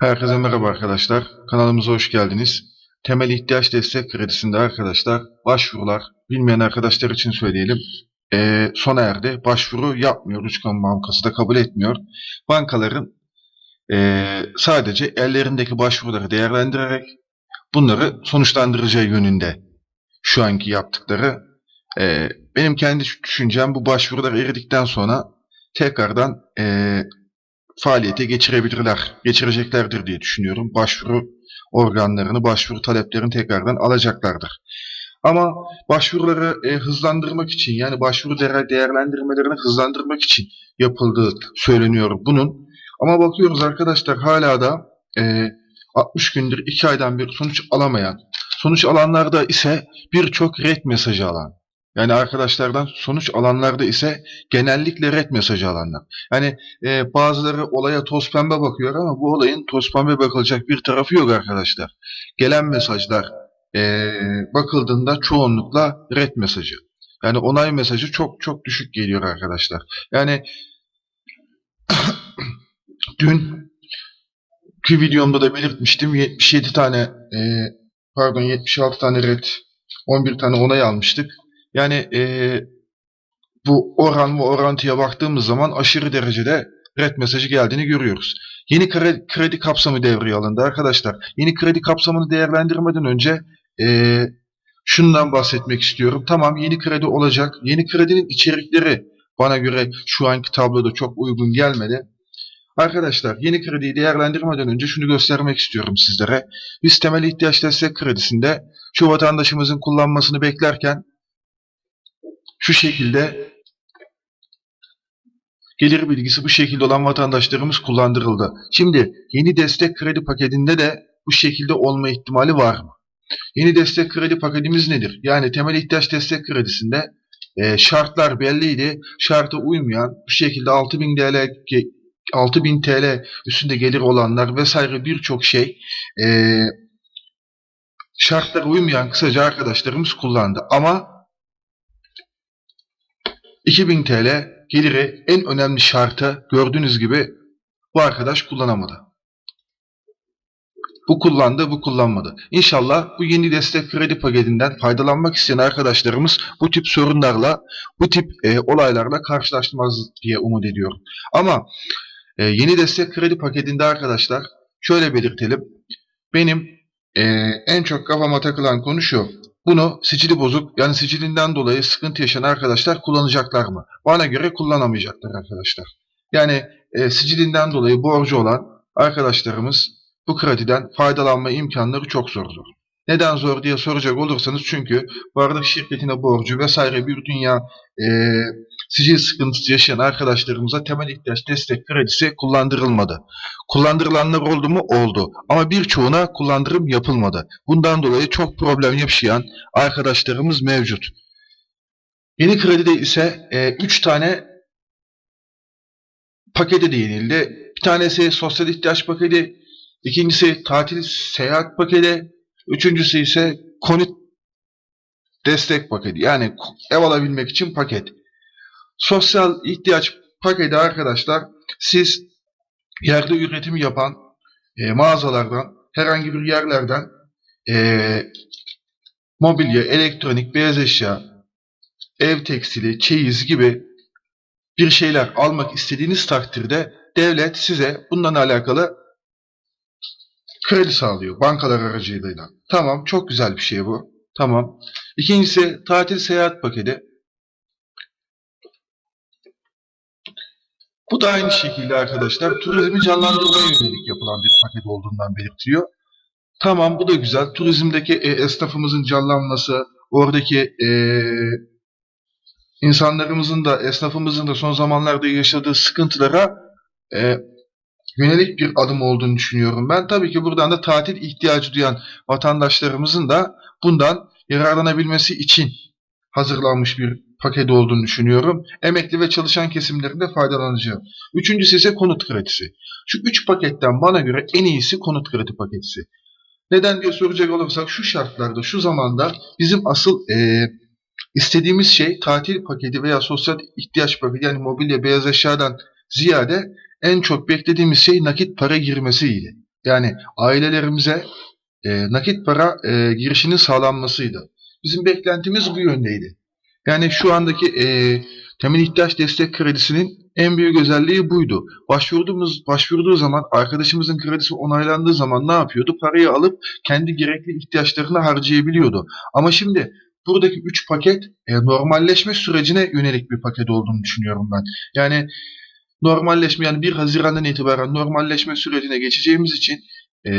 Herkese merhaba arkadaşlar. Kanalımıza hoş geldiniz. Temel ihtiyaç destek kredisinde arkadaşlar başvurular bilmeyen arkadaşlar için söyleyelim. eee, sona erdi. Başvuru yapmıyor. Üçkan Bankası da kabul etmiyor. Bankaların eee, sadece ellerindeki başvuruları değerlendirerek bunları sonuçlandıracağı yönünde şu anki yaptıkları. Eee, benim kendi düşüncem bu başvurular eridikten sonra tekrardan eee faaliyete geçirebilirler, geçireceklerdir diye düşünüyorum. Başvuru organlarını, başvuru taleplerini tekrardan alacaklardır. Ama başvuruları e, hızlandırmak için yani başvuru değer- değerlendirmelerini hızlandırmak için yapıldığı söyleniyor bunun. Ama bakıyoruz arkadaşlar hala da e, 60 gündür 2 aydan bir sonuç alamayan, sonuç alanlarda ise birçok red mesajı alan. Yani arkadaşlardan sonuç alanlarda ise genellikle red mesajı alanlar. Yani e, bazıları olaya toz pembe bakıyor ama bu olayın toz pembe bakılacak bir tarafı yok arkadaşlar. Gelen mesajlar e, bakıldığında çoğunlukla red mesajı. Yani onay mesajı çok çok düşük geliyor arkadaşlar. Yani dün ki videomda da belirtmiştim 77 tane e, pardon 76 tane red 11 tane onay almıştık. Yani e, bu oran ve orantıya baktığımız zaman aşırı derecede red mesajı geldiğini görüyoruz. Yeni kredi, kapsamı devreye alındı arkadaşlar. Yeni kredi kapsamını değerlendirmeden önce eee, şundan bahsetmek istiyorum. Tamam yeni kredi olacak. Yeni kredinin içerikleri bana göre şu anki tabloda çok uygun gelmedi. Arkadaşlar yeni krediyi değerlendirmeden önce şunu göstermek istiyorum sizlere. Biz temel ihtiyaç destek kredisinde şu vatandaşımızın kullanmasını beklerken şu şekilde gelir bilgisi bu şekilde olan vatandaşlarımız kullandırıldı. Şimdi yeni destek kredi paketinde de bu şekilde olma ihtimali var mı? Yeni destek kredi paketimiz nedir? Yani temel ihtiyaç destek kredisinde e, şartlar belliydi. Şarta uymayan bu şekilde 6000 TL ge- 6000 TL üstünde gelir olanlar vesaire birçok şey e, şartlara uymayan kısaca arkadaşlarımız kullandı. Ama 2000 TL geliri en önemli şartı gördüğünüz gibi bu arkadaş kullanamadı. Bu kullandı, bu kullanmadı. İnşallah bu yeni destek kredi paketinden faydalanmak isteyen arkadaşlarımız bu tip sorunlarla, bu tip e, olaylarla karşılaşmaz diye umut ediyorum. Ama e, yeni destek kredi paketinde arkadaşlar şöyle belirtelim. Benim e, en çok kafama takılan konu şu. Bunu sicili bozuk yani sicilinden dolayı sıkıntı yaşayan arkadaşlar kullanacaklar mı? Bana göre kullanamayacaklar arkadaşlar. Yani e, sicilinden dolayı borcu olan arkadaşlarımız bu krediden faydalanma imkanları çok zor zor. Neden zor diye soracak olursanız çünkü varlık şirketine borcu vesaire bir dünya e, sicil sıkıntısı yaşayan arkadaşlarımıza temel ihtiyaç destek kredisi kullandırılmadı. Kullandırılanlar oldu mu? Oldu. Ama birçoğuna kullandırım yapılmadı. Bundan dolayı çok problem yaşayan arkadaşlarımız mevcut. Yeni kredide ise 3 tane pakete değinildi. Bir tanesi sosyal ihtiyaç paketi, ikincisi tatil seyahat paketi, üçüncüsü ise konut destek paketi. Yani ev alabilmek için paket. Sosyal ihtiyaç paketi arkadaşlar siz yerde üretim yapan e, mağazalardan, herhangi bir yerlerden e, mobilya, elektronik, beyaz eşya, ev tekstili, çeyiz gibi bir şeyler almak istediğiniz takdirde devlet size bundan alakalı kredi sağlıyor bankalar aracılığıyla. Tamam çok güzel bir şey bu. Tamam. İkincisi tatil seyahat paketi. Bu da aynı şekilde arkadaşlar turizmi canlandırmaya yönelik yapılan bir paket olduğundan belirtiyor. Tamam bu da güzel. Turizmdeki e, esnafımızın canlanması, oradaki e, insanlarımızın da esnafımızın da son zamanlarda yaşadığı sıkıntılara e, yönelik bir adım olduğunu düşünüyorum. Ben tabii ki buradan da tatil ihtiyacı duyan vatandaşlarımızın da bundan yararlanabilmesi için hazırlanmış bir paket olduğunu düşünüyorum. Emekli ve çalışan kesimlerin de faydalanacağı. Üçüncüsü ise konut kredisi. Şu üç paketten bana göre en iyisi konut kredi paketisi. Neden diye soracak olursak şu şartlarda, şu zamanda bizim asıl eee, istediğimiz şey tatil paketi veya sosyal ihtiyaç paketi yani mobilya, beyaz eşyadan ziyade en çok beklediğimiz şey nakit para girmesiydi. yani ailelerimize e, nakit para e, girişinin sağlanmasıydı. Bizim beklentimiz bu yöndeydi. Yani şu andaki e, temel ihtiyaç destek kredisinin en büyük özelliği buydu. Başvurduğumuz başvurduğu zaman arkadaşımızın kredisi onaylandığı zaman ne yapıyordu? Parayı alıp kendi gerekli ihtiyaçlarını harcayabiliyordu. Ama şimdi buradaki 3 paket e, normalleşme sürecine yönelik bir paket olduğunu düşünüyorum ben. Yani normalleşme yani 1 Haziran'dan itibaren normalleşme sürecine geçeceğimiz için e,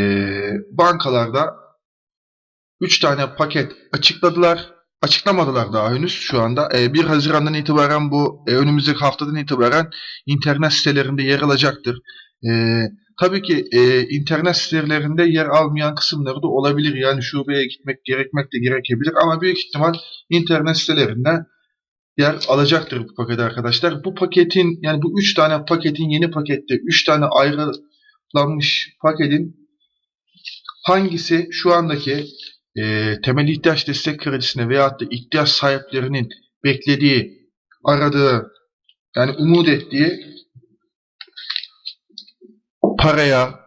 bankalarda 3 tane paket açıkladılar. Açıklamadılar daha henüz şu anda. E, 1 Haziran'dan itibaren bu e, önümüzdeki haftadan itibaren internet sitelerinde yer alacaktır. E, tabii ki e, internet sitelerinde yer almayan kısımları da olabilir. Yani şubeye gitmek gerekmek de gerekebilir ama büyük ihtimal internet sitelerinde yer alacaktır bu paket arkadaşlar. Bu paketin yani bu 3 tane paketin yeni pakette 3 tane ayrılanmış paketin hangisi şu andaki e, temel ihtiyaç destek kredisine veyahut da ihtiyaç sahiplerinin beklediği, aradığı, yani umut ettiği paraya,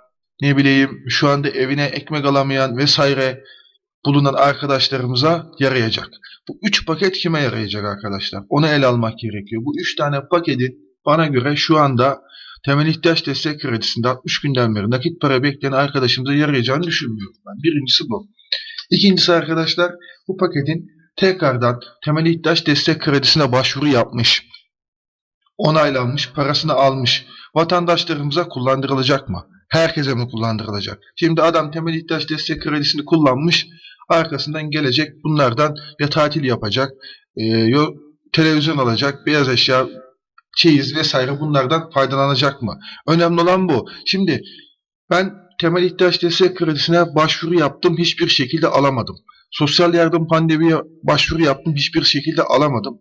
ne bileyim şu anda evine ekmek alamayan vesaire bulunan arkadaşlarımıza yarayacak. Bu üç paket kime yarayacak arkadaşlar? Onu ele almak gerekiyor. Bu üç tane paketin bana göre şu anda temel ihtiyaç destek kredisinde 60 günden beri nakit para bekleyen arkadaşımıza yarayacağını düşünmüyorum. Birincisi bu. İkincisi arkadaşlar bu paketin tekrardan temel ihtiyaç destek kredisine başvuru yapmış, onaylanmış, parasını almış vatandaşlarımıza kullandırılacak mı? Herkese mi kullandırılacak? Şimdi adam temel ihtiyaç destek kredisini kullanmış, arkasından gelecek bunlardan ya tatil yapacak, e, televizyon alacak, beyaz eşya, çeyiz vesaire bunlardan faydalanacak mı? Önemli olan bu. Şimdi ben temel ihtiyaç destek kredisine başvuru yaptım, hiçbir şekilde alamadım. Sosyal yardım pandemiye başvuru yaptım, hiçbir şekilde alamadım.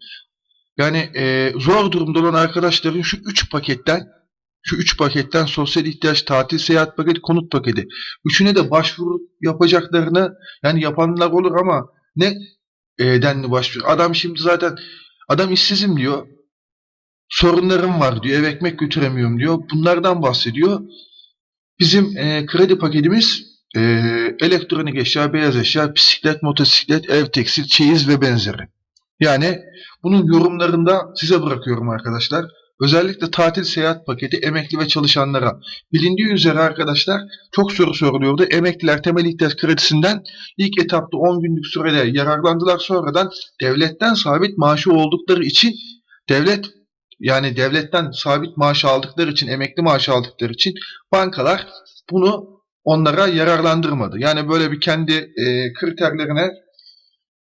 Yani e, zor durumda olan arkadaşların şu 3 paketten şu 3 paketten sosyal ihtiyaç, tatil, seyahat paketi, konut paketi. Üçüne de başvuru yapacaklarını yani yapanlar olur ama ne e, denli başvuru. Adam şimdi zaten adam işsizim diyor. Sorunlarım var diyor. Ev ekmek götüremiyorum diyor. Bunlardan bahsediyor. Bizim e, kredi paketimiz e, elektronik eşya, beyaz eşya, bisiklet, motosiklet, ev tekstil, çeyiz ve benzeri. Yani bunun yorumlarında size bırakıyorum arkadaşlar. Özellikle tatil seyahat paketi emekli ve çalışanlara. Bilindiği üzere arkadaşlar çok soru soruluyordu. Emekliler temel ihtiyaç kredisinden ilk etapta 10 günlük sürede yararlandılar. Sonradan devletten sabit maaşı oldukları için devlet yani devletten sabit maaş aldıkları için, emekli maaşı aldıkları için bankalar bunu onlara yararlandırmadı. Yani böyle bir kendi e, kriterlerine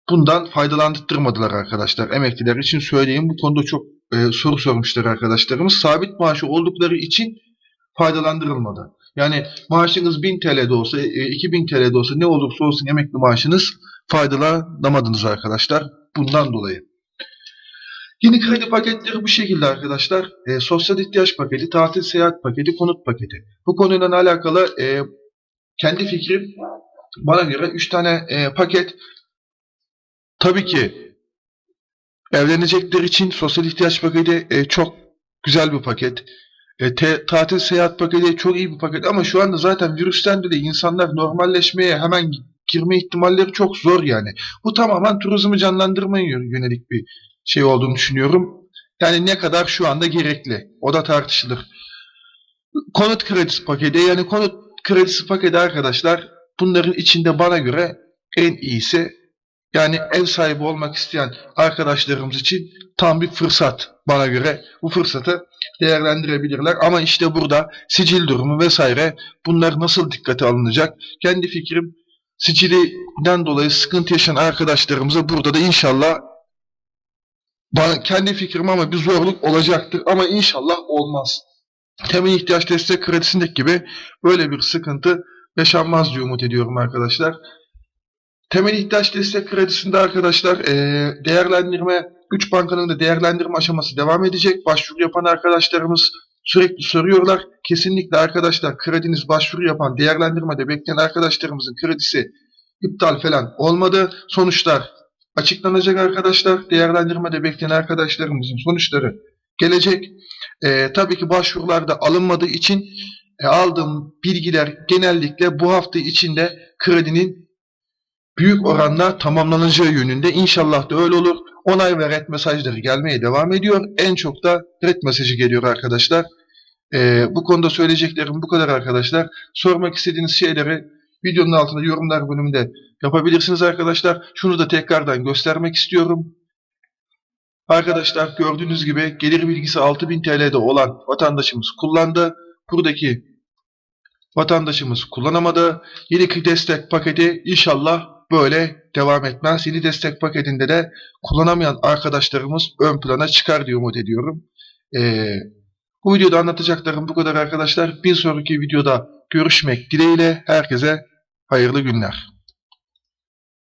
bundan faydalandırmadılar arkadaşlar. Emekliler için söyleyeyim. Bu konuda çok e, soru sormuşlar arkadaşlarımız. Sabit maaşı oldukları için faydalandırılmadı. Yani maaşınız 1000 TL'de olsa, e, 2000 TL'de olsa ne olursa olsun emekli maaşınız faydalanamadınız arkadaşlar. Bundan dolayı. Yeni kredi paketleri bu şekilde arkadaşlar. E, sosyal ihtiyaç paketi, tatil seyahat paketi, konut paketi. Bu konuyla alakalı e, kendi fikrim bana göre 3 tane e, paket tabii ki evlenecekler için sosyal ihtiyaç paketi e, çok güzel bir paket. E, te, tatil seyahat paketi çok iyi bir paket ama şu anda zaten virüsten dolayı insanlar normalleşmeye hemen girme ihtimalleri çok zor yani. Bu tamamen turizmi canlandırmaya yönelik bir şey olduğunu düşünüyorum. Yani ne kadar şu anda gerekli. O da tartışılır. Konut kredisi paketi yani konut kredisi paketi arkadaşlar bunların içinde bana göre en iyisi yani ev sahibi olmak isteyen arkadaşlarımız için tam bir fırsat bana göre. Bu fırsatı değerlendirebilirler. Ama işte burada sicil durumu vesaire bunlar nasıl dikkate alınacak? Kendi fikrim sicilinden dolayı sıkıntı yaşayan arkadaşlarımıza burada da inşallah bana kendi fikrim ama bir zorluk olacaktır ama inşallah olmaz. Temel ihtiyaç destek kredisindeki gibi böyle bir sıkıntı yaşanmaz diye umut ediyorum arkadaşlar. Temel ihtiyaç destek kredisinde arkadaşlar e, değerlendirme, 3 bankanın da değerlendirme aşaması devam edecek. Başvuru yapan arkadaşlarımız sürekli soruyorlar. Kesinlikle arkadaşlar krediniz başvuru yapan, değerlendirmede bekleyen arkadaşlarımızın kredisi iptal falan olmadı. Sonuçlar açıklanacak arkadaşlar. Değerlendirmede bekleyen arkadaşlarımızın sonuçları gelecek. E, tabii ki başvurularda alınmadığı için e, aldığım bilgiler genellikle bu hafta içinde kredinin büyük oranla tamamlanacağı yönünde. İnşallah da öyle olur. Onay ve red mesajları gelmeye devam ediyor. En çok da red mesajı geliyor arkadaşlar. E, bu konuda söyleyeceklerim bu kadar arkadaşlar. Sormak istediğiniz şeyleri videonun altında yorumlar bölümünde yapabilirsiniz arkadaşlar. Şunu da tekrardan göstermek istiyorum. Arkadaşlar gördüğünüz gibi gelir bilgisi 6000 TL'de olan vatandaşımız kullandı. Buradaki vatandaşımız kullanamadı. Yeni destek paketi inşallah böyle devam etmez. Yeni destek paketinde de kullanamayan arkadaşlarımız ön plana çıkar diye umut ediyorum. Ee, bu videoda anlatacaklarım bu kadar arkadaşlar. Bir sonraki videoda görüşmek dileğiyle herkese hayırlı günler.